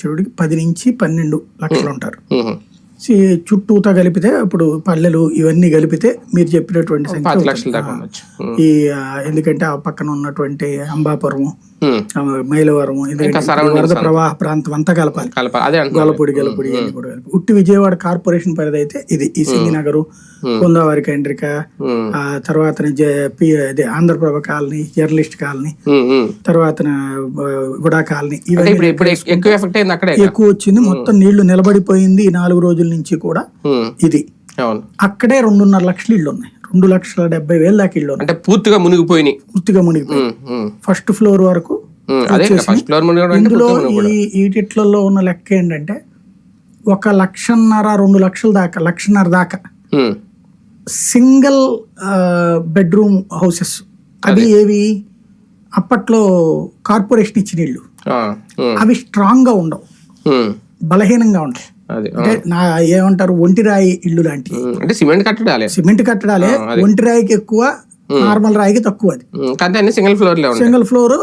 చూడికి పది నుంచి పన్నెండు లక్షలు ఉంటారు. చుట్టూతా కలిపితే ఇప్పుడు పల్లెలు ఇవన్నీ కలిపితే మీరు చెప్పినటువంటి సంఖ్య. ఈ ఎందుకంటే ఆ పక్కన ఉన్నటువంటి అంబాపురం మైలవరం వరద ప్రవాహ ప్రాంతం అంతా కలపాలి. కలపాలి. గొల్లపూడి గెలపూడి ఇవన్నీ కూడా కలిపి ఉట్టి విజయవాడ కార్పొరేషన్ పరిధి అయితే ఇది ఈ సింగినగరు కొందావారి కేంద్రిక ఉమ్. ఆ తర్వాత ఆంధ్రప్రభ కాలనీ జర్నలిస్ట్ కాలనీ. తర్వాత గుడా కాలనీ ఇవన్నీ ఎక్కువ వచ్చింది. మొత్తం నీళ్ళు నిలబడిపోయింది ఈ నాలుగు రోజుల నుంచి కూడా. ఇది. అక్కడే రెండున్నర లక్షలు ఇళ్ళు ఉన్నాయి. రెండు లక్షల డెబ్బై వేల దాకా ఉన్నాయి అంటే పూర్తిగా మునిగిపోయినాయి. పూర్తిగా మునిగిపోయి ఫస్ట్ ఫ్లోర్ వరకు ఇందులో ఈ ఈటిట్లలో ఉన్న లెక్క ఏంటంటే ఒక లక్షన్నర రెండు లక్షల దాకా లక్షన్నర దాకా. Single bedroom houses. అవి ఏవి? అప్పట్లో కార్పొరేషన్ ఇచ్చిన ఉమ్, అవి స్ట్రాంగ్గా ఉండవు. బలహీనంగా ఉంటాయి. అంటే నా ఏమంటారు ఒంటిరాయి ఇల్లు లాంటివి. అంటే సిమెంట్ కట్టడాలే. సిమెంట్ కట్టడాలే ఒంటి రాయికి ఎక్కువ నార్మల్ రాయికి తక్కువ అది. సింగిల్ ఫ్లోర్ సింగిల్ ఫ్లోర్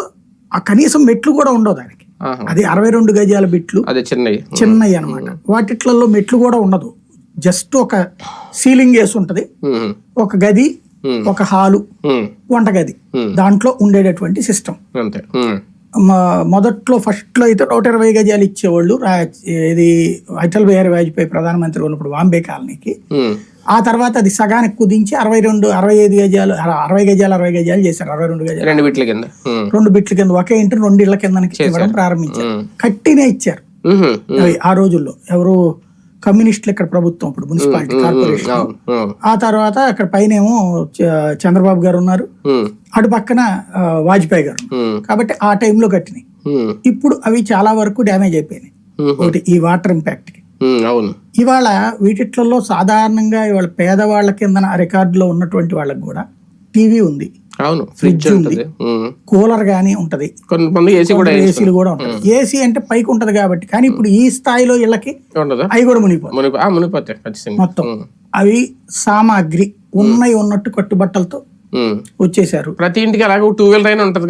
ఆ కనీసం మెట్లు కూడా ఉండవు దానికి. అది అరవై రెండు గజాల బిట్లు అదే చిన్నవి. చిన్నవి అనమాట వాటిట్లలో మెట్లు కూడా ఉండదు. జస్ట్ ఒక సీలింగ్ వేసి ఉంటది. ఒక గది. ఒక హాలు ఉమ్. వంట గది Hmm. దాంట్లో ఉండేటటువంటి సిస్టమ్. అంతే. మొదట్లో ఫస్ట్లో అయితే నూట ఇరవై గజాలు ఇచ్చేవాళ్ళు. ఇది అటల్ బిహారీ వాజ్పేయి ప్రధానమంత్రి ఉన్నప్పుడు వాంబే కాలనీకి. ఆ తర్వాత అది సగానికి కుదించి అరవై రెండు అరవై ఐదు గజాలు అర- అరవై గజాలు అరవై గజాలు చేశారు. అరవై రెండు గజాలు. రెండు బిట్ల కింద. రెండు బిట్ల కింద ఒకే ఇంటి రెండు ఇళ్ళ కింద ఇవ్వడం ప్రారంభించారు. కట్టినే ఇచ్చారు. ఆ రోజుల్లో ఎవరు కమ్యూనిస్టులు ఇక్కడ ప్రభుత్వం ఇప్పుడు మున్సిపాలిటీ కార్పొరేషన్. ఆ తర్వాత అక్కడ పైన ఏమో చంద్రబాబు గారు ఉన్నారు. అటు పక్కన వాజ్పేయి గారు కాబట్టి ఆ టైంలో కట్టినాయి. ఇప్పుడు అవి చాలా వరకు డ్యామేజ్ అయిపోయినాయి. ఒకటి ఈ వాటర్ ఇంపాక్ట్కి ఇవాళ వీటిట్లలో సాధారణంగా ఇవాళ పేదవాళ్ళ కింద రికార్డులో ఉన్నటువంటి వాళ్ళకి కూడా టీవీ ఉంది. అవును ఫ్రిడ్జ్ ఉంటుంది. కూలర్ గానీ ఉంటది. కొంతమంది ఏసీ కూడా ఏసీలు కూడా ఉంటాయి ఏసీ అంటే పైకి ఉంటది కాబట్టి కానీ ఇప్పుడు ఈ స్థాయిలో ఇళ్ళకి ఉండదు? అవి కూడా మునిగిపోతాయి. మొత్తం. అవి సామాగ్రి ఉన్నాయి ఉన్నట్టు కట్టుబట్టలతో. వచ్చేసారు. ప్రతి ఇంటికి అలాగే టూ వీలర్ అయినా ఉంటది